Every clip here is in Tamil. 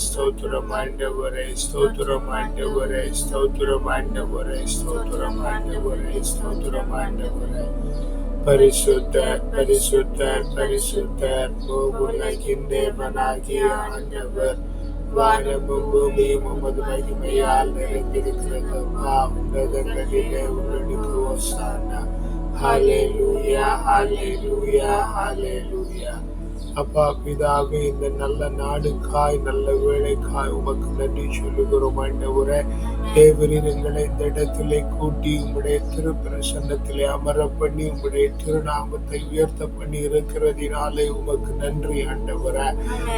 ஸ்தோத்திரம் ஆண்டவரே ஸ்தோத்திரம் ஆண்டவரே ஸ்தோத்திரம் ஆண்டவரே ஸ்தோத்திரம் ஆண்டவரே ஸ்தோத்திரம் ஆண்டவரே பரிசுத்தர் பரிசுத்தர் பரிசுத்தர் உலகின் தேவனாகிய ஆண்டவர் வானமும் பூமியும் உமது மகிமையால் நிறைந்திருக்கிறது உன்னதங்களிலே உங்களுக்கு ஓசானா ஹாலே லூயா ஹாலே லூயா ஹாலே லூயா அப்பா பிதாவே இந்த நல்ல நாடுக்காய் நல்ல வேலைக்காய் உமக்கு நன்றி சொல்லுகிறோம் ஆண்டவரே. தேவரீர் எங்களை இந்த இடத்திலே கூட்டி உம்முடைய திருப்பிரசன்னத்திலே அமர பண்ணி உம்முடைய திருநாமத்தை உயர்த்த பண்ணி இருக்கிறதினாலே உமக்கு நன்றி ஆண்டவரே.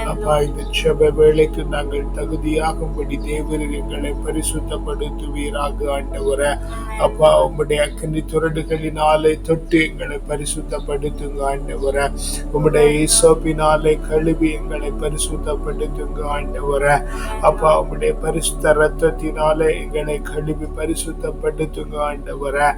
அப்பா இந்த செப வேலைக்கு நாங்கள் தகுதியாகும்படி தேவரீர் எங்களை பரிசுத்தப்படுத்துவீராக ஆண்டவரே. அப்பா உம்முடைய அக்கனி துரடுகளினாலே தொட்டு எங்களை பரிசுத்தப்படுத்துங்க ஆண்டவரே. உம்முடைய ஈசோப்பினாலே கழுவி எங்களை பரிசுத்தப்படுத்துங்க ஆண்டவரே. அப்பா உம்முடைய பரிசுத்த ரத்தத்தினாலே எங்களை கழுவி பரிசுத்தப்படுத்துங்க ஆண்டவரை.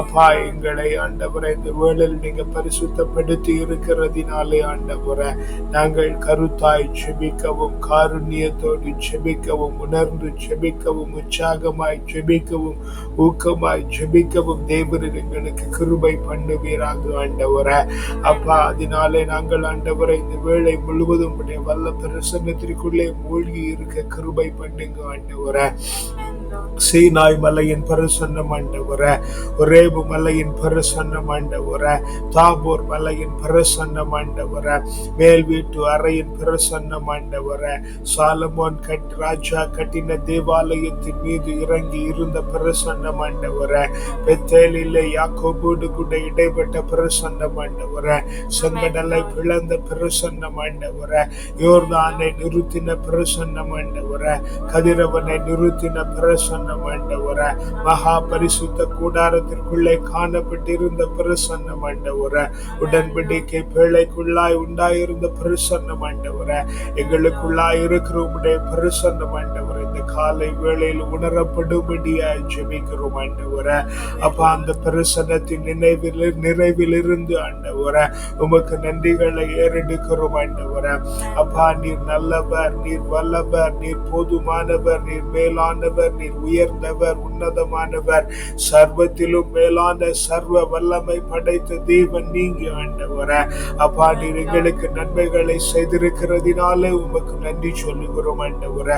அப்பா எங்களை ஆண்டவரை இந்த வேளையில் நீங்க பரிசுத்தப்படுத்தி இருக்கிறதினாலே ஆண்டவரை நாங்கள் கருத்தாய் செபிக்கவும் காருண்யத்தோடு செபிக்கவும் உணர்ந்து செபிக்கவும் உற்சாகமாய் செபிக்கவும் ஊக்கமாய் செபிக்கவும் தேவரில் எங்களுக்கு கிருபை பண்ணுவீராக ஆண்டவரே. அப்பா அதனாலே நாங்கள் ஆண்டவரை இந்த வேளை முழுவதும் உடைய வல்ல பிரசன்னத்திற்குள்ளே மூழ்கி இருக்க கிருபை பண்ணுங்க ஆண்டவரை. சீனாய் மலையின் பரிசன்னம் மண்டபுர ஒரேபு மலையின் பரிசன்னம் மண்டபுர தாபூர் மலையின் பரிசன்னம் மண்டபுர மேல் வீட்டு அறையின் பரிசன்னம் மண்டபுர சாலமோன் கட் ராஜா கட்டின தேவாலயத்தின் மீது இறங்கி இருந்த பிரசன்னம் மண்டபுர பெத்தேலிலே யாக்கோபோடு கூட இடைப்பட்ட பிரசன்னம் மண்டபுர செங்கடலை பிளந்த பிரசன்னம் மண்டபுர யோர்தானை நிறுத்தின பிரசன்னம் மண்டபுர கதிரவனை நிறுத்தின பிரசன்ன ஆண்டவர மகா பரிசுத்த கூடாரத்திற்குள்ளே காணப்பட்டிருந்த பிரசன்னம் ஆண்டவர உடன்படிக்கை பேழைக்குள்ளாய் உண்டாயிருந்த பிரசன்னம் ஆண்டவர எங்களுக்குள்ளாய் இருக்கிற உடைய பிரசன்னம் ஆண்டவர இந்த காலை வேளையில் உணரப்படும்படியாய் ஜெபிக்கிறோம் ஆண்டவர. அப்ப அந்த பிரசனத்தின் நினைவில் நிறைவில் இருந்து ஆண்டவர உமக்கு நன்றிகளை ஏறெடுக்கிறோம் ஆண்டவர. அப்பா நீர் நல்லவர் நீர் வல்லவர் நீர் போதுமானவர் நீர் மேலானவர் நீர் உயர்ந்தவர் உன்னதமானவர். சர்வத்திலும் மேலான சர்வ வல்லமை படைத்த தேவன் நீங்க ஆண்டவர. அப்பா நீர் எங்களுக்கு நன்மைகளை செய்திருக்கிறதினாலே உமக்கு நன்றி சொல்லுகிறோம் ஆண்டவர.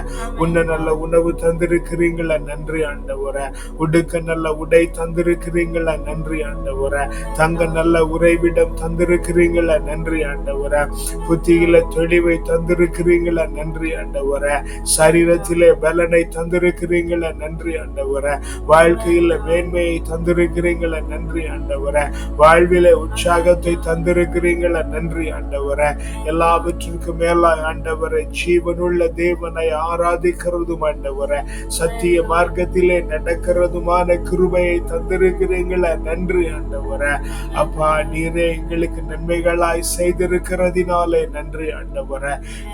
உன்ன நல்ல உணவு தந்திருக்கிறீங்களா? நன்றி ஆண்டவர. உடுக்க நல்ல உடை தந்திருக்கிறீங்களா? நன்றி ஆண்டவர. தங்க நல்ல உறைவிடம் தந்திருக்கிறீங்களா? நன்றி ஆண்டவர. புத்தியில தெளிவை தந்திருக்கிறீங்களா? நன்றி ஆண்டவர. சரீரத்திலே பலனை தந்திருக்கிறீங்களா? நன்றி ஆண்டவர. வாழ்க்கையில மேன்மையை தந்திருக்கிறீங்களா? நன்றி ஆண்டவர. வாழ்வில உற்சாகத்தை தந்திருக்கிறீங்களா? நன்றி ஆண்டவர. எல்லாவற்றிற்கும் மேல ஆண்டவரை ஜீவனுள்ள தேவனை போதும் ஆண்டவர சத்திய மார்க்கத்திலே நடக்கிறதுமான கிருபையை தந்திருக்கிறீங்களா நன்றி ஆண்டவர. அப்பா நீரே எங்களுக்கு நன்மைகளாய் செய்திருக்கிறதினாலே நன்றி ஆண்டவர.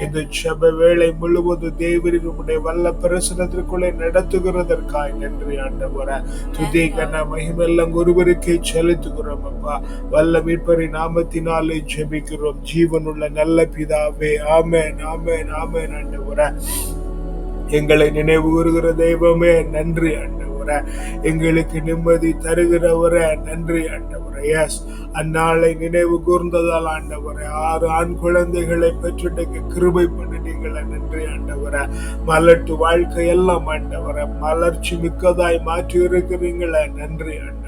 இந்த செப வேலை முழுவதும் தேவரின் உடைய வல்ல பிரசனத்திற்குள்ளே நடத்துகிறதற்காய் நன்றி ஆண்டவர. துதி கன மகிமெல்லாம் ஒருவருக்கே செலுத்துகிறோம் அப்பா. வல்ல மீட்பரி நாமத்தினாலே ஜெபிக்கிறோம். ஜீவனுள்ள நல்ல பிதாவே. ஆமேன் ஆமேன் ஆமேன் ஆண்டவர. எங்களை நினைவு கூறுகிற தெய்வமே நன்றி ஆண்டவர எங்களுக்கு நிம்மதி தருகிறவர நன்றி ஆண்டவர எஸ் அந்நாளை நினைவு கூர்ந்ததால் ஆண்டவர ஆறு ஆண் குழந்தைகளை பெற்றுட்டு கிருபை பண்ணிட்டீங்களே நன்றி ஆண்டவர மலட்டு வாழ்க்கை எல்லாம் ஆண்டவர மலர்ச்சி மிக்கதாய் மாற்றி இருக்கிறீங்களே நன்றி ஆண்டவர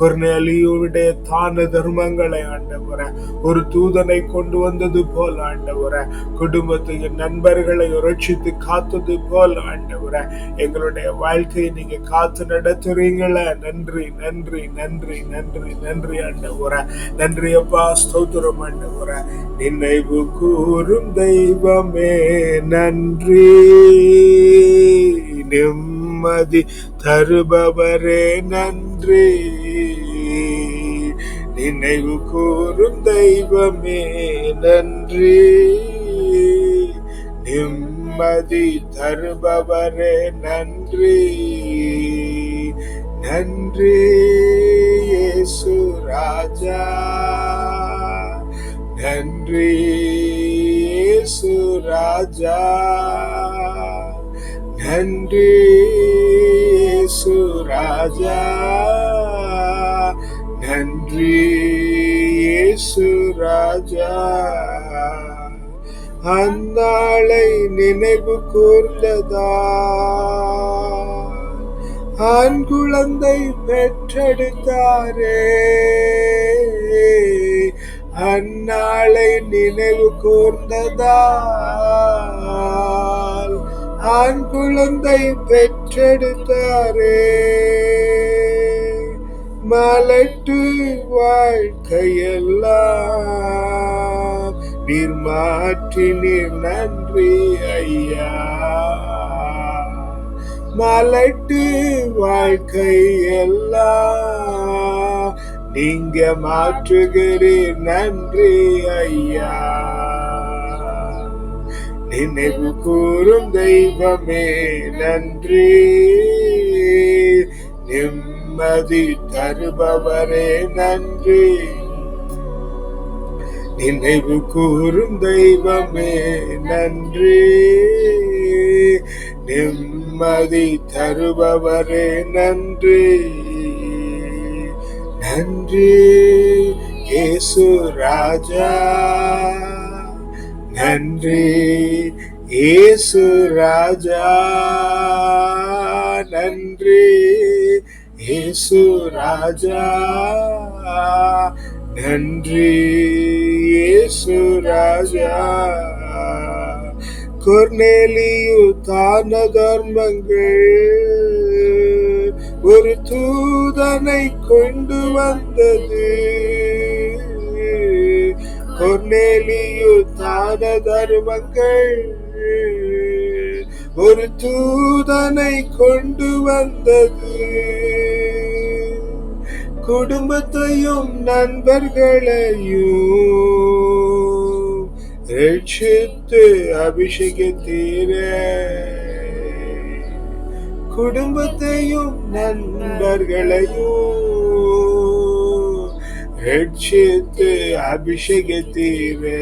கொர்னேலியுடைய தான தர்மங்களை ஆண்டவர. ஒரு தூதனை கொண்டு வந்தது போல் ஆண்டவர. குடும்பத்துக்கு நண்பர்களை ரட்சித்து காத்தது போல் ஆண்டவர. எங்களுடைய வாழ்க்கையை நீங்க காத்து நடத்துறீங்களே. நன்றி நன்றி நன்றி நன்றி நன்றி ஆண்டவர. நன்றி அப்பா ஸ்தோத்திரம் ஆண்டவர. நினைவு கூறும் தெய்வமே நன்றி. நிம் நிம்மதி தருபவரே நன்றி. நினைவு கூறும் தெய்வமே நன்றி. நிம்மதி தருபவரே நன்றி. நன்றி இயேசு ராஜா. நன்றி இயேசு ராஜா. நன்றி இயேசு ராஜா. நன்றி இயேசு ராஜா. அந்நாளை நினைவு கூர்ந்ததா? ஆண் குழந்தை பெற்றெடுத்தாரே. அந்நாளை நினைவு கூர்ந்ததா? ஆண் குழந்தை பெற்றெடுத்தாரே. மலட்டு வாழ்க்கையெல்லாம் நீர் மாற்றினீர் நன்றி ஐயா. மலட்டு வாழ்க்கை எல்லாம் நீங்க மாற்றுகிறீர் நன்றி ஐயா. நினைவு கூறும் தெய்வமே நன்றி. நிம்மதி தருபவரே நன்றி. நினைவு கூறும் தெய்வமே நன்றி. நிம்மதி தருபவரே நன்றி. நன்றி. இயேசு ராஜா. நன்றி. இயேசு ராஜா நன்றி. இயேசு ராஜா நன்றி. இயேசு ராஜா. குர்நேலியு தான தர்மங்கள் ஒரு தூதனை கொண்டு வந்தது. கொர்நேலியு தான தர்மங்கள் ஒரு தூதனை கொண்டு வந்தது. குடும்பத்தையும் நண்பர்களையும் ரட்சித்து அபிஷேகத்தீரே. குடும்பத்தையும் நண்பர்களையும் ரட்சித்து அபிஷேகத்தீரே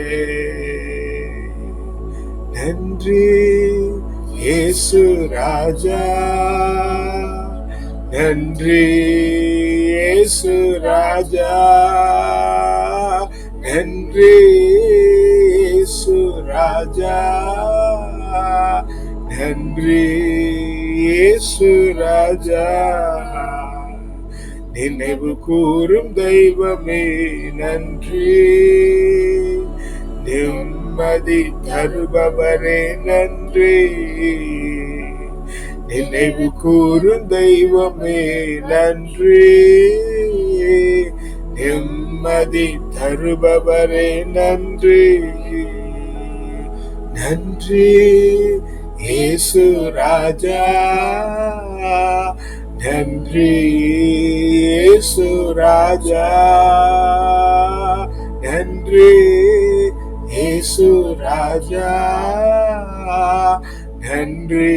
நன்றி இயேசு ராஜா நன்றி இயேசு ராஜா நன்றி இயேசு ராஜா நன்றி இயேசு ராஜா நினைவு கூறும் தெய்வமே நன்றி. நிம்மதி தருபவரே நன்றி. நினைவு கூறும் தெய்வமே நன்றி. நிம்மதி தருபவரே நன்றி. நன்றி. ஏசு ராஜா நன்றி. இயேசு ராஜா நன்றி இயேசு ராஜா நன்றி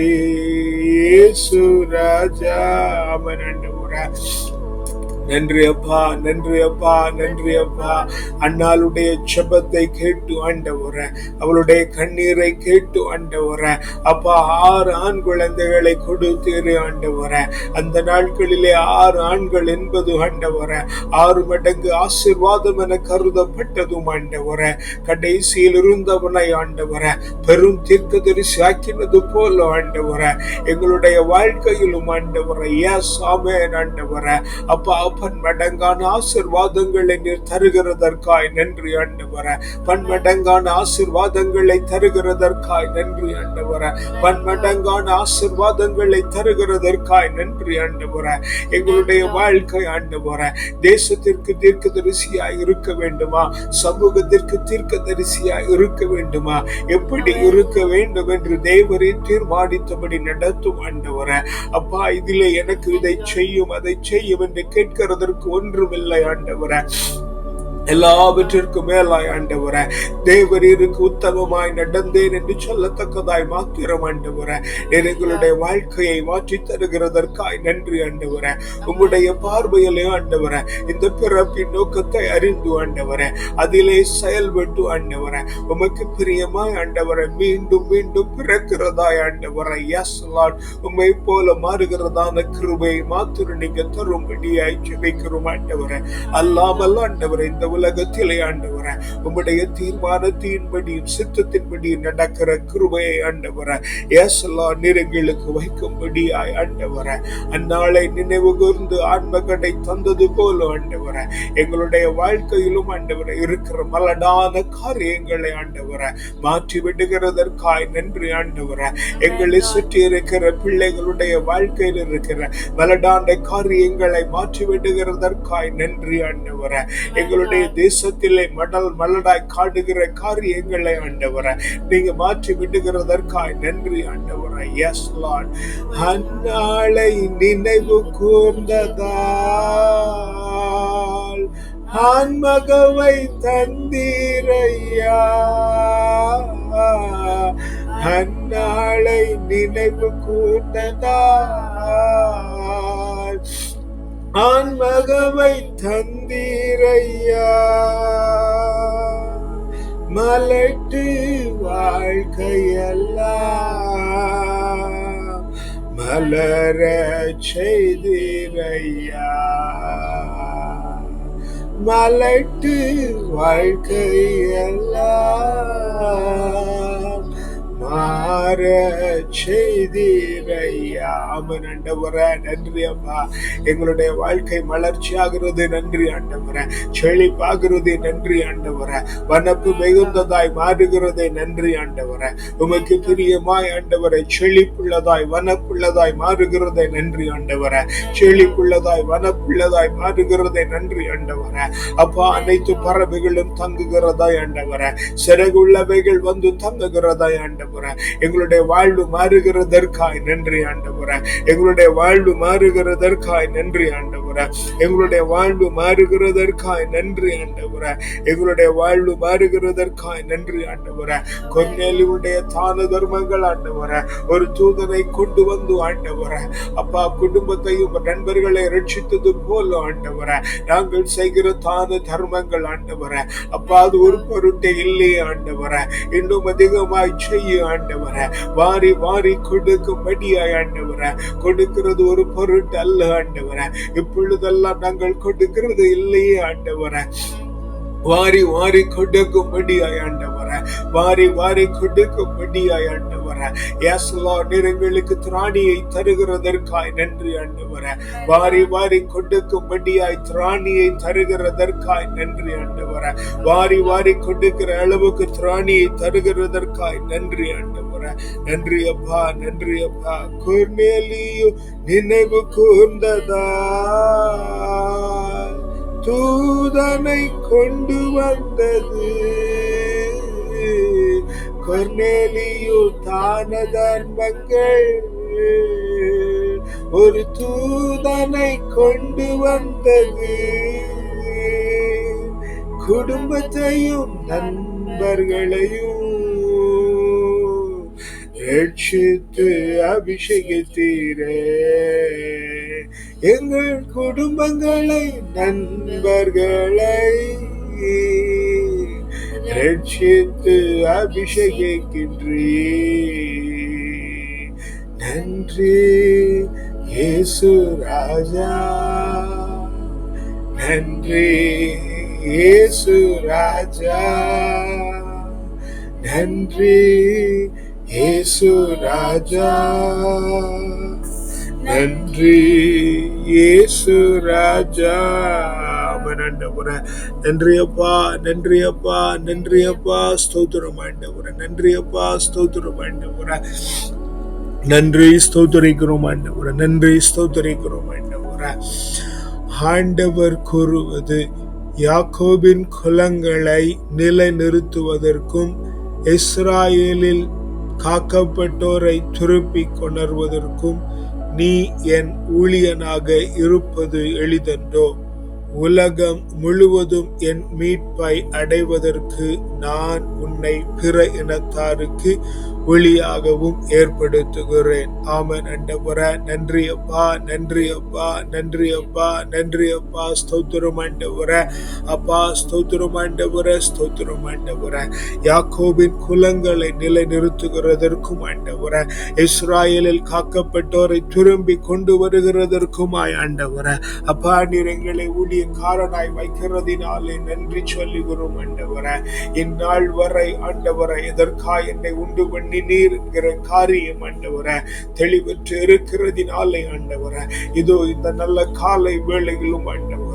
இயேசு ராஜா அவன் நன்றி அப்பா நன்றி அப்பா நன்றி அப்பா அண்ணாளுடைய செபத்தை கேட்டு ஆண்டவர அவளுடைய கண்ணீரை கேட்டு ஆண்டவர. அப்பா ஆறு ஆண் குழந்தைகளை கொடுத்தீரு ஆண்டவர. அந்த நாட்களிலே ஆறு ஆண்கள் என்பது ஆண்டவர. ஆறு மடங்கு ஆசிர்வாதம் என கருதப்பட்டதும் ஆண்டவர. கடைசியில் இருந்தவனை ஆண்டவர. பெரும் தீர்க்க தரிசி ஆக்கினது போல ஆண்டவர. எங்களுடைய வாழ்க்கையிலும் ஆண்டவர. எஸ் ஆமேன் ஆண்டவர. அப்பா பன்மடங்கான ஆசிர்வாதங்களை நீர் தருகிறதற்காய் நன்றி ஆண்டவர. பன்மடங்கான ஆசிர்வாதங்களை தருகிறதற்காய் நன்றி ஆண்டவர. பன்மடங்கான ஆசிர்வாதங்களை தருகிறதற்காய் நன்றி ஆண்டவர. எங்களுடைய வாழ்க்கை ஆண்டவர தேசத்திற்கு தீர்க்க தரிசியாய் இருக்க வேண்டுமா? சமூகத்திற்கு தீர்க்க தரிசியாய் இருக்க வேண்டுமா? எப்படி இருக்க வேண்டும் என்று தேவரே தீர்மானித்தபடி நடத்தும் ஆண்டவர. அப்பா இதிலே எனக்கு இதை செய்யும் அதை செய்யும் என்று கேட்கிறதற்கு ஒன்றுமில்லை ஆண்டவர. எல்லாவற்றிற்கும் மேலாய் ஆண்டவர தேவரீருக்கு உத்தமமாய் நடந்தேன் என்று சொல்லத்தக்கதாய் மாத்திரம் ஆண்டவர எங்களுடைய வாழ்க்கையை மாற்றி தருகிறதற்காய் நன்றி ஆண்டவர. உங்களுடைய பார்வையிலே ஆண்டவர இந்த பிறப்பின் நோக்கத்தை அறிந்து ஆண்டவர அதிலே செயல்பட்டு ஆண்டவர உமக்கு பிரியமாய் ஆண்டவர மீண்டும் மீண்டும் பிறக்கிறதாய் ஆண்டவர எஸ் லார்ட் உம்மை போல மாறுகிறதான கிருபை மாத்திரம் நீங்க தரும்படியாய் ஜெபிக்கிறோம் ஆண்டவர. அல்லாமல் ஆண்டவர இந்த உலகத்திலே ஆண்டவர உம்முடைய தீர்மானத்தின்படியும் சித்தத்தின்படியும் நடக்கிற கிருபையை ஆண்டவர ஏசலா நிறங்களுக்கு வைக்கும்படியாய் ஆண்டவர அந்நாளை நினைவு கூர்ந்து ஆன்மகடை தந்தது போல ஆண்டவர எங்களுடைய வாழ்க்கையிலும் ஆண்டவர இருக்கிற மலடான காரியங்களை ஆண்டவர மாற்றி விடுகிறதற்காய் நன்றி ஆண்டவர. எங்களை சுற்றி இருக்கிற பிள்ளைகளுடைய வாழ்க்கையில் இருக்கிற மலடான காரியங்களை மாற்றி விடுகிறதற்காய் நன்றி ஆண்டவர. எங்களுடைய தேசத்திலே மடல் மலடாய் காடுகிற காரியங்களை ஆண்டவர நீங்க மாற்றி விடுகிறதற்காய் நன்றி ஆண்டவர. எஸ் லார்ட் அந்நாளை நினைவு கூர்ந்ததால் ஆன்மகவை தந்தீரையா? அந்நாளை நினைவு கூர்ந்ததால் ஆன்மகவை தந்தீரையா மலட்டு வாழ்க்கையெல்லாம் மலர செய்தீரையா மலட்டு வாழ்க்கையெல்லாம் மாற செய்தீரையா ஆமன் ஆண்டவர நன்றி. அப்பா. எங்களுடைய வாழ்க்கை மலர்ச்சி ஆகிறது நன்றி ஆண்டவர. செழிப்பாகிறது நன்றி ஆண்டவர. வனப்பு மிகுந்ததாய் மாறுகிறதே நன்றி ஆண்டவர. உமக்கு பிரியமாய் ஆண்டவரை செழிப்புள்ளதாய் வனப்புள்ளதாய் மாறுகிறதே நன்றி ஆண்டவர. செழிப்புள்ளதாய் வனப்புள்ளதாய் மாறுகிறதே நன்றி ஆண்டவர. அப்பா அனைத்து பறவைகளும் தங்குகிறதாய் ஆண்டவர. சிறகுள்ளவைகள் வந்து தங்குகிறதாய் ஆண்டவர. எங்களுடைய வாழ்வு மாறுகிறதற்காய் நன்றி ஆண்டவர. எங்களுடைய வாழ்வு மாறு மாறுகிறதற்காய் நன்றி ஆண்டவர. எங்களுடைய வாழ்வு மாறுகிறதற்காய் நன்றி ஆண்டவர. எங்களுடைய வாழ்வு மாறுகிறதற்காய் நன்றி ஆண்டவர. கொன்னேலியுடைய தான தர்மங்கள் ஆண்டவர. ஒரு தூதனை கொண்டு வந்து ஆண்டவர. அப்பா குடும்பத்தையும் நண்பர்களை ரட்சித்தது போல ஆண்டவர. நாங்கள் செய்கிற தான தர்மங்கள் ஆண்டவர. அப்பா அது ஒரு பொருட்டே இல்லையே ஆண்டவர. இன்னும் அதிகமாய் செய்ய ஆண்டவர. வாரி வாரி கொடுக்கும்படியாய் ஆண்டவர. கொடுக்கிறது ஒரு பொருள் பொருட்டு அல்ல ஆண்டவர. இப்பொழுதெல்லாம் நாங்கள் கொடுக்கிறது இல்லையே ஆண்டவர. வாரி வாரி கொடுக்கும்படியாய் ஆண்டவர. வாரி வாரி கொடுக்கும்படியாய் ஆண்டவர. ஏசலா நிறங்களுக்கு திராணியை தருகிறதற்காய் நன்றி ஆண்டவர. வாரி வாரி கொடுக்கும்படியாய் திராணியை தருகிறதற்காய் நன்றி ஆண்டவர. வாரி வாரி கொடுக்கிற அளவுக்கு திராணியை தருகிறதற்காய் நன்றி ஆண்டவர. நன்றி அப்பா நன்றி அப்பா. குர்நேலியோ நினைவு கூர்ந்ததா? தூதனை கொண்டு வந்தது. கொர்நேலியோ தான தர்மங்கள் ஒரு தூதனை கொண்டு வந்தது. குடும்பத்தையும் நண்பர்களையும் ரட்சித்து அபிஷேகித்தீரே. எங்கள் குடும்பங்களை நண்பர்களை ரட்சித்து அபிஷேகிக்கின்றீ நன்றி இயேசு ராஜா. நன்றி இயேசு ராஜா. நன்றி இயேசு ராஜா. நன்றி இயேசு ராஜா. ஆமென் நன்றியப்பா நன்றியப்பா நன்றியப்பா ஸ்தோத்திரம் ஆண்டவர. நன்றியப்பா ஸ்தோத்திரம் ஆண்டவர. நன்றி ஸ்தோத்தரிக்கிறோம் ஆண்டவர. நன்றி ஸ்தோத்தரிக்கிறோம் ஆண்டவர. ஆண்டவர் கூறுவது யாக்கோபின் குலங்களை நிலைநிறுத்துவதற்கும் இஸ்ராயேலில் காக்கப்பட்டோரை திருப்பி கொணர்வதற்கும் நீ என் ஊழியனாக இருப்பது எளிதன்றோ? உலகம் முழுவதும் என் மீட்பை அடைவதற்கு நான் உன்னை பிற இனத்தாருக்கு ஒளியாகவும் ஏற்படுத்துகிறேன். ஆமன் அண்டபுர நன்றி அப்பா நன்றி அப்பா நன்றி அப்பா நன்றி அப்பா ஸ்தோத்திரம் ஆண்டவர அப்பா ஸ்தோத்திரம் ஆண்டவர ஸ்தோத்திரம் ஆண்டவர யாக்கோபின் குலங்களை நிலைநிறுத்துகிறதற்கும் ஆண்டவர இஸ்ராயலில் காக்கப்பட்டோரை திரும்பி கொண்டு வருகிறதற்குமாய் ஆண்டவர அப்பா நீர் எங்களை ஊழியக்காரனாய் வைக்கிறதினாலே நன்றி சொல்லுகிறோம் ஆண்டவர இந்நாள் வரை ஆண்டவர எதற்காய் என்னை உண்டு பண்ணி பண்ணினீர் என்கிற காரியம் ஆண்டவர தெளிவற்று இருக்கிறதினாலே ஆண்டவர. இதோ இந்த நல்ல காலை வேளையிலும் ஆண்டவர்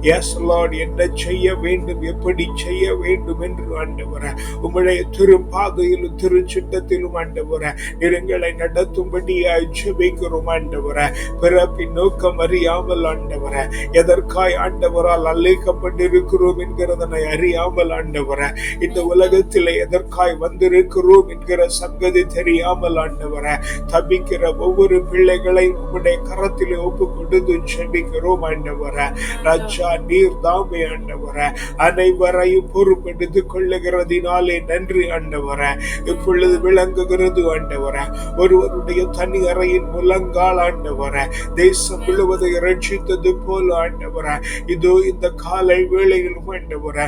எஸ் லார்ட் என்ன செய்ய வேண்டும் எப்படி செய்ய வேண்டும் என்று ஆண்டவர. உங்களுடைய திரு திருச்சிட்டத்திலும் திரு சிட்டத்திலும் ஆண்டவர நிறங்களை நடத்தும்படியாய் ஜெபிக்கிறோம் ஆண்டவர. பிறப்பின் நோக்கம் அறியாமல் ஆண்டவர எதற்காய் ஆண்டவரால் அழைக்கப்பட்டிருக்கிறோம் என்கிறதனை அறியாமல் ஆண்டவர. இந்த உலகத்தில் எதற்காய் வந்திருக்கிறோம் என்கிற சங்கதி தெரியாமல் ஆண்டவர தபிக்கிற ஒவ்வொரு பிள்ளைகளை உங்களுடைய கரத்திலே ஒப்பு கொடுத்து ஜெபிக்கிறோம் ஆண்டவர. ராஜா நீர் தாமே ஆண்டவர. அனைவரையும் பொறுப்பெடுத்து கொள்ளுகிறதினாலே நன்றி ஆண்டவர. இப்பொழுது விளங்குகிறது ஆண்டவர. ஒருவருடைய தனி அறையின் முழங்கால் ஆண்டவர. தேசம் முழுவதை ரட்சித்தது போல ஆண்டவர. இதோ இந்த காலை வேளையிலும் ஆண்டவர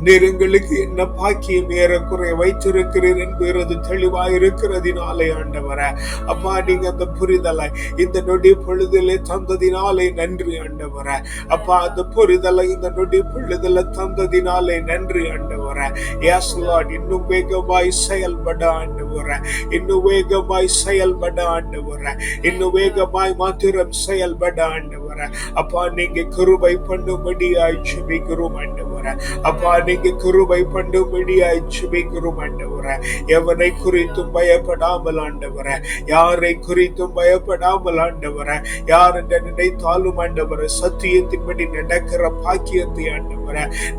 நீர் எங்களுக்கு என்ன பாக்கியம் ஏறக்குறைய வைத்திருக்கிறீர் என்பது தெளிவாய் இருக்கிறதினாலே ஆண்டவர. அப்பா நீங்க அந்த புரிதலை இந்த நொடி பொழுதிலே தந்ததினாலே நன்றி ஆண்டவர. அப்பா அந்த புரிதலை இந்த நொடி பொழுதில தந்ததினாலே நன்றி ஆண்டவர. எஸ் இன்னும் வேகமாய் செயல்பட ஆண்டவர. இன்னும் வேகமாய் செயல்பட ஆண்டவர. இன்னும் வேகமாய் மாத்திரம் செயல்பட ஆண்டவர. அப்பா நீங்க கிருபை பண்ணும்படியாய் ஜெபிக்கிறோம் ஆண்டவர. அப்பா நீங்க கிருபை பண்ணும்படியாய் ஜெபிக்கிறோம் ஆண்டவர. எவனை குறித்தும் பயப்படாமல் ஆண்டவர. யாரை குறித்தும் பயப்படாமல் ஆண்டவர. யார் என்று நினைத்தாலும் ஆண்டவர சத்தியத்தின்படி நடக்கிற பாக்கியத்தை ஆண்டவர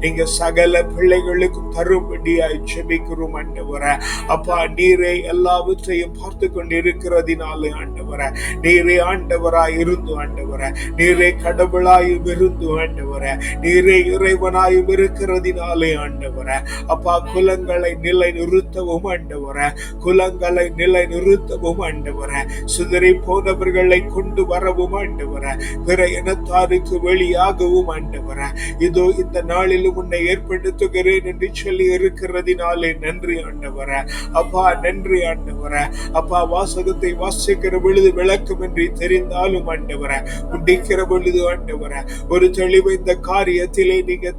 நீங்க சகல பிள்ளைகளுக்கும் தரும்படியாய் ஜெபிக்கிறோம் ஆண்டவர. அப்பா நீரே எல்லாவற்றையும் பார்த்து கொண்டு இருக்கிறதினாலே ஆண்டவர நீரே ஆண்டவராய் இருந்து ஆண்டவர நீரே கடவுளாயும் இருந்து ஆண்டவர நீரே இறைவனாயும் இருக்கிறதினாலே ஆண்டவர. அப்பா குலங்களை நிலை நிறுத்தவும் ஆண்டவர. குலங்களை நிலை நிறுத்தவும் ஆண்டவர. சிதறி போனவர்களை கொண்டு வரவும் ஆண்டவர. பிற இனத்தாருக்கு வெளியாகவும் ஆண்டவர. இதோ இந்த நாளிலும் உன்னை ஏற்படுத்துகிறேன் என்று சொல்லி இருக்கிறதினாலே நன்றி ஆண்டவர. அப்பா நன்றி ஆண்டவர. அப்பா வாசகத்தை வாசிக்கிற பொழுது விளக்கம் என்று தெரிந்தாலும் ஆண்டவர. முடிக்கிற பொழுது ஆண்டவர. ஒரு தெளிவு இந்த காரியத்திலே நீங்க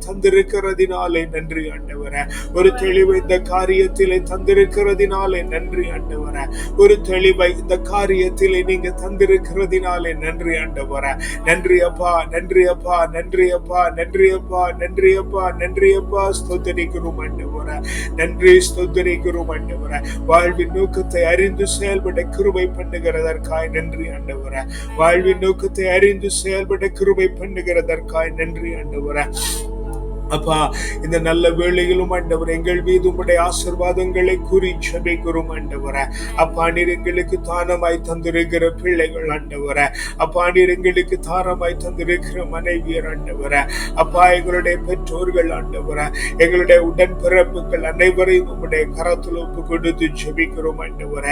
தந்திருக்கிறதினாலே நன்றி ஆண்டவர. ஒரு தெளிவு இந்த காரியத்திலே தந்திருக்கிறதினாலே நன்றி ஆண்டவர. ஒரு தெளிவை இந்த காரியத்திலே நீங்க தந்திருக்கிறதினாலே நன்றி ஆண்டவர. நன்றி அப்பா நன்றி அப்பா நன்றி அப்பா நன்றி அப்பா நன்றி அப்பா நன்றி அப்பா. ஸ்தோத்தரிக்கிறோம் ஆண்டவர. நன்றி ஸ்தோத்தரிக்கிறோம் ஆண்டவர. வாழ்வின் நோக்கத்தை அறிந்து செயல்பட கிருபை பண்ணுகிறதற்காய் நன்றி ஆண்டவர. வாழ்வின் நோக்கத்தை அறிந்து செயல்பட கிருபை பண்ணுகிறதற்காய் நன்றி ஆண்டவர. அப்பா இந்த நல்ல வேளையிலும் ஆண்டவர் எங்கள் மீது உங்களுடைய ஆசிர்வாதங்களை கூறி ஜெபிக்கிறோம் ஆண்டவர. அப்பா நீர் எங்களுக்கு தானமாய் தந்திருக்கிற பிள்ளைகள் ஆண்டவர. அப்பா நீர் எங்களுக்கு தானமாய் தந்திருக்கிற மனைவியர் ஆண்டவர. அப்பா எங்களுடைய பெற்றோர்கள் ஆண்டவர. எங்களுடைய உடன்பிறப்புகள் அனைவரையும் உங்களுடைய கரத்தில் ஒப்பு கொடுத்து ஜெபிக்கிறோம் ஆண்டவர.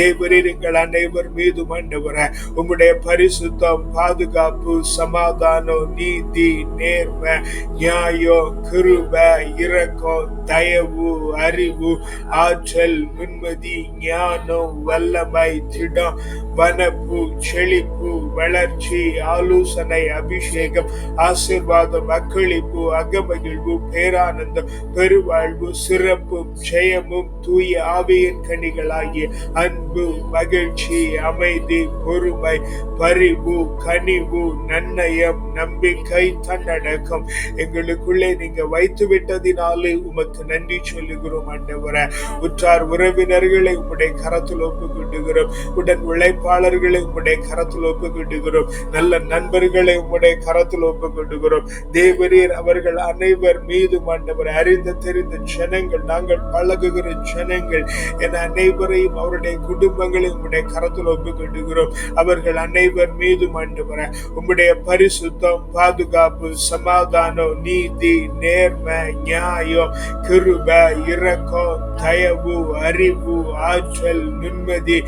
தேவரீர் எங்கள் அனைவர் மீதும் ஆண்டவர. உங்களுடைய பரிசுத்தம் பாதுகாப்பு சமாதானம் நீதி நேர்மை நியாயம் கிருப இரக்கம் தயவு அறிவு ஆற்றல் நிம்மதி ஞானம் வல்லமை திடம் வனப்பு செழிப்பு வளர்ச்சி ஆலோசனை அபிஷேகம் ஆசிர்வாதம் அக்களிப்பு அகமகிழ்வு பேரானந்தம் பெருவாழ்வு சிறப்பும் ஜெயமும் தூய ஆவியின் கனிகளாகிய அன்பு மகிழ்ச்சி அமைதி பொறுமை பரிவு கனிவு நன்னயம் நம்பிக்கை தன்னடக்கம். எங்களுக்குள்ளே நீங்க வைத்து விட்டதினாலே உமக்கு நன்றி சொல்லுகிறோம் ஆண்டவர. உற்றார் உறவினர்களை உங்களுடைய கரத்தில் ஒப்பு கொண்டுகிறோம் உடன் உழைப்பு ஒருங்கிணைப்பாளர்களை உம்முடைய கரத்தில் ஒப்புக்கிட்டுகிறோம் நல்ல நண்பர்களை உம்முடைய கரத்தில் ஒப்புக்கிட்டுகிறோம் தேவரீர் அவர்கள் அனைவர் மீதும் ஆண்டவர் அறிந்த தெரிந்த ஜனங்கள் நாங்கள் பழகுகிற ஜனங்கள் என அனைவரையும் அவருடைய குடும்பங்களை உம்முடைய கரத்தில் ஒப்புக்கிட்டுகிறோம் அவர்கள் அனைவர் மீதும் ஆண்டவர உம்முடைய பரிசுத்தம் பாதுகாப்பு சமாதானம் நீதி நேர்மை நியாயம் கிருப இரக்கம் தயவு அறிவு ஆற்றல் நிம்மதி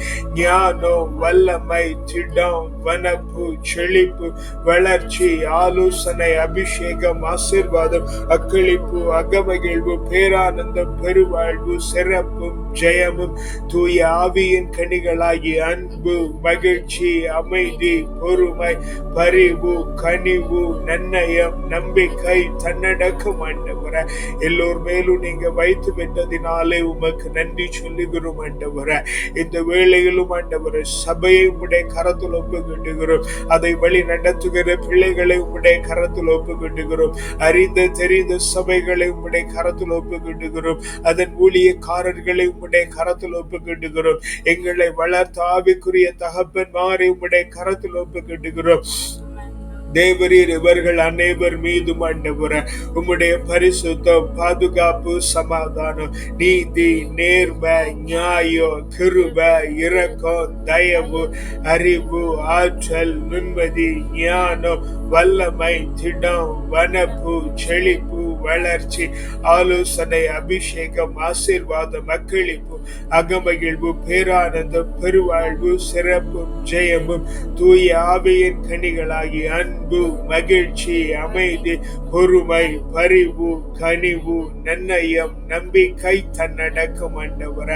ஞானம் வல்லமை திடம் வனப்பு செழிப்பு வளர்ச்சி ஆலோசனை அபிஷேகம் ஆசிர்வாதம் அக்களிப்பு அகமகிழ்வு பேரானந்தம் பெருவாழ்வு சிறப்பும் ஜெயமும் தூய ஆவியின் கனிகளாகி அன்பு மகிழ்ச்சி அமைதி பொறுமை பரிவு கனிவு நன்னயம் நம்பிக்கை தன்னடக்கம் ஆண்டவர. எல்லோர் மேலும் நீங்க வைத்து விட்டதினாலே உமக்கு நன்றி சொல்லுகிறோம் ஆண்டவர. இந்த வேளையிலும் ஆண்டவர சபையை உம்முடைய கரத்தில் ஒப்புக்கிட்டுகிறோம். அதை வழி நடத்துகிற பிள்ளைகளை உம்முடைய கரத்தில் ஒப்புக்கிட்டுகிறோம். அறிந்த தெரிந்த சபைகளை உம்முடைய கரத்தில் ஒப்புக்கிட்டுகிறோம். அதன் ஊழியக்காரர்களை உம்முடைய கரத்தில் ஒப்புக்கிட்டுகிறோம். எங்களை வளர்த்த ஆவிக்குரிய தகப்பன் மாறி உம்முடைய கரத்தில் ஒப்புக்கிட்டுகிறோம். தேவரீர் இவர்கள் அனைவர் மீதும் ஆண்டவர உம்முடைய பரிசுத்தம் பாதுகாப்பு சமாதானம் நீதி நேர்மை நியாயம் கிருப இரக்கம் தயவு அறிவு ஆற்றல் நிம்மதி ஞானம் வல்லமை திடம் வனப்பு செழிப்பு வளர்ச்சி ஆலோசனை அபிஷேகம் ஆசீர்வாதம் அக்களிப்பு அகமகிழ்வு பேரானந்தம் பெருவாழ்வு சிறப்பும் ஜெயமும் தூய ஆவியின் கனிகளாகி அன்பு மகிழ்ச்சி அமைதி பொறுமை பரிவு கனிவு நன்னயம் நம்பிக்கை தன்னடக்கம் ஆண்டவர.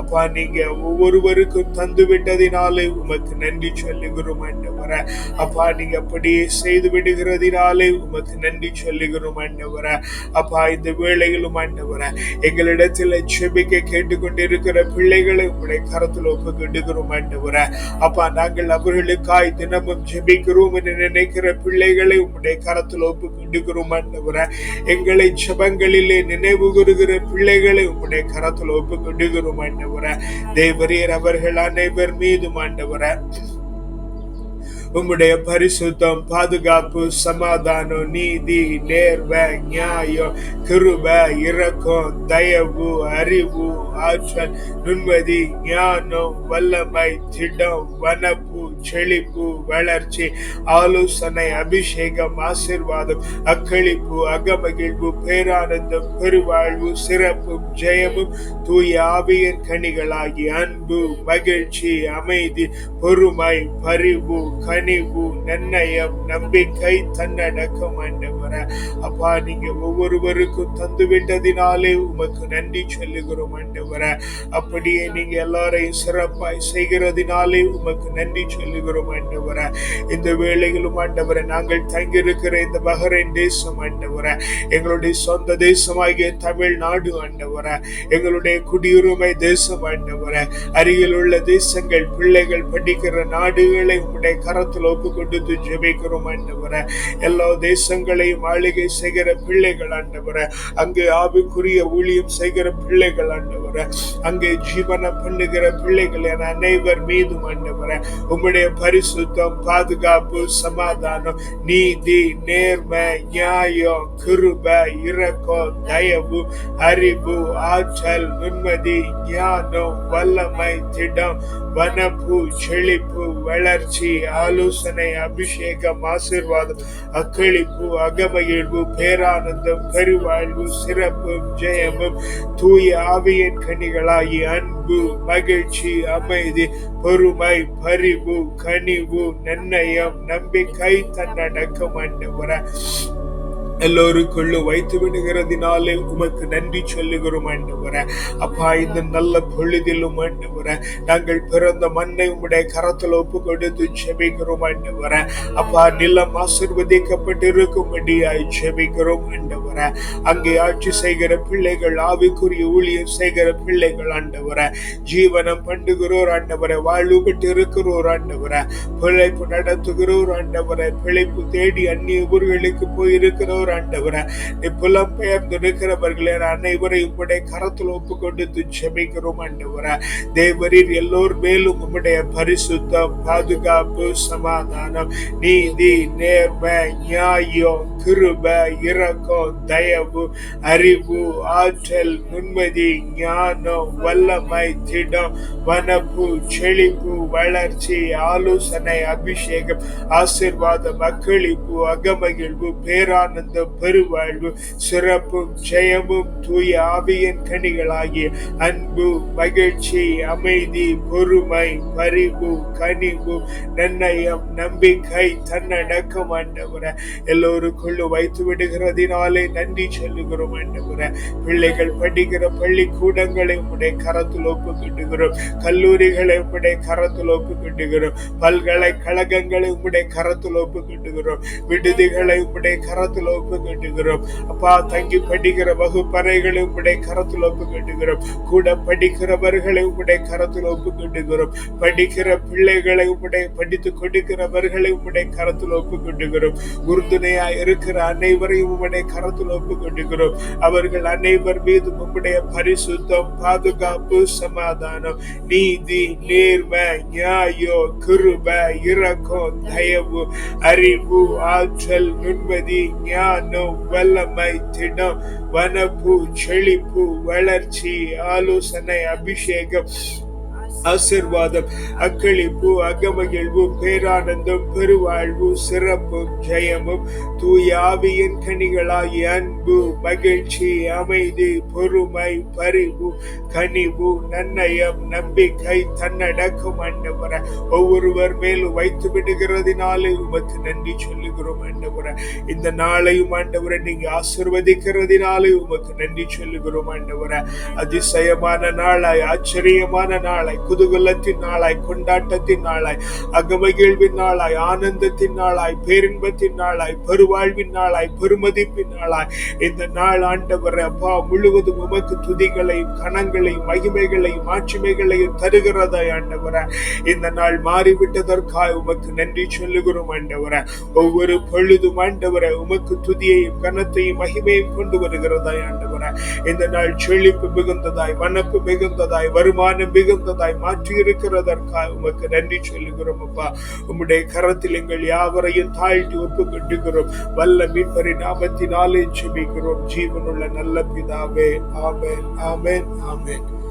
அப்பா நீங்க ஒவ்வொருவருக்கும் தந்து விட்டதினாலே உமக்கு நன்றி சொல்லுகிறோம் ஆண்டவர. அப்பா நீங்க அப்படியே செய்து விடுகிறதினாலே உமக்கு நன்றி சொல்லுகிறோம் ஆண்டவர. அப்பா இந்த வேளையிலும் ஆண்டவர எங்களிடத்தில் செபிக்க கேட்டுக்கொண்டிருக்கிற பிள்ளைகளை உங்களுடைய கரத்தில் ஒப்புக்கொண்டுகிறோம் ஆண்டவர. அப்பா நாங்கள் அவர்களுக்காய் தினமும் ஜெபிக்கிறோம் என்று நினைக்கிற பிள்ளைகளை உங்களுடைய கரத்தில் ஒப்புக்கொண்டுகிறோம் ஆண்டவர. எங்களை ஜெபங்களிலே நினைவு கூறுகிற பிள்ளைகளை உங்களுடைய கரத்தில் ஒப்புக்கொண்டுகிறோம் ஆண்டவர. தேவரீர் அவர்கள் அனைவர் மீதும் ஆண்டவர. உம்முடைய பரிசுத்தம் பாதுகாப்பு சமாதானம் நீதி நேர்மை நியாயம் கிருப இரக்கம் தயவு அறிவு ஆற்றல் நுண்மதி ஞானம் வல்லமை திடம் வனப்பு செழிப்பு வளர்ச்சி ஆலோசனை அபிஷேகம் ஆசிர்வாதம் அக்களிப்பு அகமகிழ்வு பேரானந்தம் பெருவாழ்வு சிறப்பும் ஜெயமும் தூய ஆவியின் கனிகளாகி அன்பு மகிழ்ச்சி அமைதி பொறுமை பரிவு கனி கனிவு நன்னயம் நம்பிக்கை தன்னடக்கம் ஆண்டவர. அப்பா நீங்க ஒவ்வொருவருக்கும் தந்து விட்டதினாலே உமக்கு நன்றி சொல்லுகிறோம் ஆண்டவர. அப்படியே நீங்க எல்லாரையும் சிறப்பாய் செய்கிறதினாலே உமக்கு நன்றி சொல்லுகிறோம் ஆண்டவர. இந்த வேளையிலும் ஆண்டவர நாங்கள் தங்கியிருக்கிற இந்த பஹரைன் தேசம் ஆண்டவர. எங்களுடைய சொந்த தேசமாகிய தமிழ்நாடு ஆண்டவர. எங்களுடைய குடியுரிமை தேசம் ஆண்டவர. அருகில் உள்ள தேசங்கள் பிள்ளைகள் படிக்கிற நாடுகளை உங்களுடைய நாமத்தில் ஒப்பு கொடுத்து ஜெபிக்கிறோம் ஆண்டவர. எல்லா தேசங்களையும் ஆளுகை செய்கிற பிள்ளைகள் ஆண்டவர. அங்கே ஆவிக்குரிய ஊழியம் செய்கிற பிள்ளைகள் ஆண்டவர. அங்கே ஜீவனம் பண்ணுகிற பிள்ளைகள் என அனைவர் மீதும் ஆண்டவர. உம்முடைய பரிசுத்தம் பாதுகாப்பு சமாதானம் நீதி நேர்மை நியாயம் கிருப இரக்கம் தயவு அறிவு ஆற்றல் நிம்மதி ஞானம் வல்லமை திடம் வனப்பு செழிப்பு வளர்ச்சி ஆலோசனை அபிஷேகம் ஆசிர்வாதம் அக்களிப்பு அகமகிழ்வு பேரானந்தம் பெருவாழ்வு சிறப்பும் ஜெயமும் தூய ஆவியின் கனிகளாகி அன்பு மகிழ்ச்சி அமைதி பொறுமை பரிவு கனிவு நன்னயம் நம்பிக்கை தன்னடக்கம் ஆண்டவர எல்லோருக்குள்ளும் வைத்து விடுகிறதினாலே உமக்கு நன்றி சொல்லுகிறோம் ஆண்டவர. அப்பா இந்த நல்ல பொழுதிலும் ஆண்டவர நாங்கள் பிறந்த மண்ணை உம்முடைய கரத்தில் ஒப்பு கொடுத்து செபிக்கிறோம் ஆண்டவர. அப்பா நிலம் ஆசிர்வதிக்கப்பட்டிருக்கும்படியாய் செபிக்கிறோம் ஆண்டவர. அங்கே ஆட்சி செய்கிற பிள்ளைகள் ஆவிக்குரிய ஊழியம் செய்கிற பிள்ளைகள் ஆண்டவர. ஜீவனம் பண்ணுகிறோர் ஆண்டவரை. வாழ்வு பெற்று இருக்கிறோர் ஆண்டவர. பிழைப்பு நடத்துகிறோர் ஆண்டவரை. பிழைப்பு தேடி அந்நிய ஊர்களுக்கு போயிருக்கிறோர் ஆண்டவர. நீ புலம்பெயர்ந்து இருக்கிறவர்களே அனைவரையும் உம்முடைய கரத்தில் ஒப்பு கொண்டு ஜெபிக்கிறோம் ஆண்டவரை. தேவரீர் எல்லோர் மேலும் உம்முடைய பரிசுத்தம் பாதுகாப்பு சமாதானம் நீதி நேர்மை நியாயம் கிருப இரக்கம் தயவு அறிவு ஆற்றல் நுண்மதி ஞானம் வல்லமை திடம் வனப்பு செழிப்பு வளர்ச்சி ஆலோசனை அபிஷேகம் ஆசிர்வாதம் அக்களிப்பு அகமகிழ்வு பேரானந்த பேரானந்தம் பெருவாழ்வு சிறப்பும் ஜெயமும் தூய ஆவியின் கனிகளாகிய அன்பு மகிழ்ச்சி அமைதி பொறுமை பரிவு கனிவு நன்னயம் நம்பிக்கை தன்னடக்கம் ஆண்டவரை. எல்லோருக்குள்ளும் வைத்து விடுகிறதினாலே நன்றி சொல்லுகிறோம் ஆண்டவரை. பிள்ளைகள் படிக்கிற பள்ளிக்கூடங்களை உடைய கரத்தில் ஒப்புக்கிட்டுகிறோம் கல்லூரிகளை உடைய கரத்தில் ஒப்புக்கிட்டுகிறோம் பல்கலைக்கழகங்களை உடைய கரத்தில் ஒப்புக்கிட்டுகிறோம் விடுதிகளை உடைய கரத்தில் ஒப்பு ஒப்புக்கிட்டுகிறோம் அப்பா தங்கி படிக்கிற வகுப்பறைகளை உடைய கரத்தில் ஒப்புக்கிட்டுகிறோம் கூட படிக்கிறவர்களை உங்களுடைய கரத்தில் ஒப்புக்கிட்டுகிறோம் படிக்கிற பிள்ளைகளை உங்களுடைய படித்து கொடுக்கிறவர்களை உங்களுடைய கரத்தில் ஒப்புக்கிட்டுகிறோம் உறுதுணையா இருக்கிற அனைவரையும் உங்களுடைய கரத்தில் ஒப்புக்கிட்டுகிறோம் அவர்கள் அனைவர் மீது உங்களுடைய பரிசுத்தம் பாதுகாப்பு சமாதானம் நீதி நேர்மை நியாயோ கிருப இரக்கம் தயவு அறிவு ஆற்றல் நுண்மதி ஞானம் வல்லமை திடம் வனப்பு செழிப்பு வளர்ச்சி ஆலோசனை அபிஷேகம். ஆசிர்வாதம் அக்களிப்பு அகமகிழ்வு பேரானந்தம் பெருவாழ்வு சிறப்பும் ஜெயமும் தூய ஆவியின் கனிகளாகிய அன்பு மகிழ்ச்சி அமைதி பொறுமை பரிவு கனிவு நன்னயம் நம்பிக்கை தன்னடக்கம் ஆண்டவர ஒவ்வொருவர் மேலும் வைத்து விடுகிறதினாலே உமக்கு நன்றி சொல்லுகிறோம் ஆண்டவர இந்த நாளையும் ஆண்டவரை நீங்க ஆசிர்வதிக்கிறதினாலே உமக்கு நன்றி சொல்லுகிறோம் ஆண்டவர அதிசயமான நாளாய் ஆச்சரியமான நாளாய் குதூகலத்தின் நாளாய் கொண்டாட்டத்தின் நாளாய் அகமகிழ்வின் நாளாய் ஆனந்தத்தின் நாளாய் பேரின்பத்தின் நாளாய் பெருவாழ்வின் நாளாய் பெருமதிப்பின் நாளாய் இந்த நாள் ஆண்டவர் அப்பா முழுவதும் உமக்கு துதிகளையும் கணங்களையும் மகிமைகளையும் ஆட்சிமைகளையும் தருகிறதா ஆண்டவர. இந்த நாள் மாறிவிட்டதற்காக உமக்கு நன்றி சொல்லுகிறோம் ஆண்டவர. ஒவ்வொரு பொழுதும் ஆண்டவர உமக்கு துதியையும் கனத்தையும் மகிமையும் கொண்டு வருகிறதா ஆண்டவர். இந்த நாள் செழிப்பு மிகுந்ததாய் வனப்பு மிகுந்ததாய் வருமானம் மிகுந்ததாய் மாற்றி இருக்கிறதற்காக உமக்கு நன்றி சொல்லுகிறோம் அப்பா. உம்முடைய கரத்தில் எங்கள் யாவரையும் தாழ்த்தி ஒப்பு கட்டுகிறோம் வல்ல மீட்பரி நாமத்தினாலே செபிக்கிறோம் ஜீவனுள்ள நல்ல பிதாவே. ஆமேன் ஆமேன் ஆமேன்.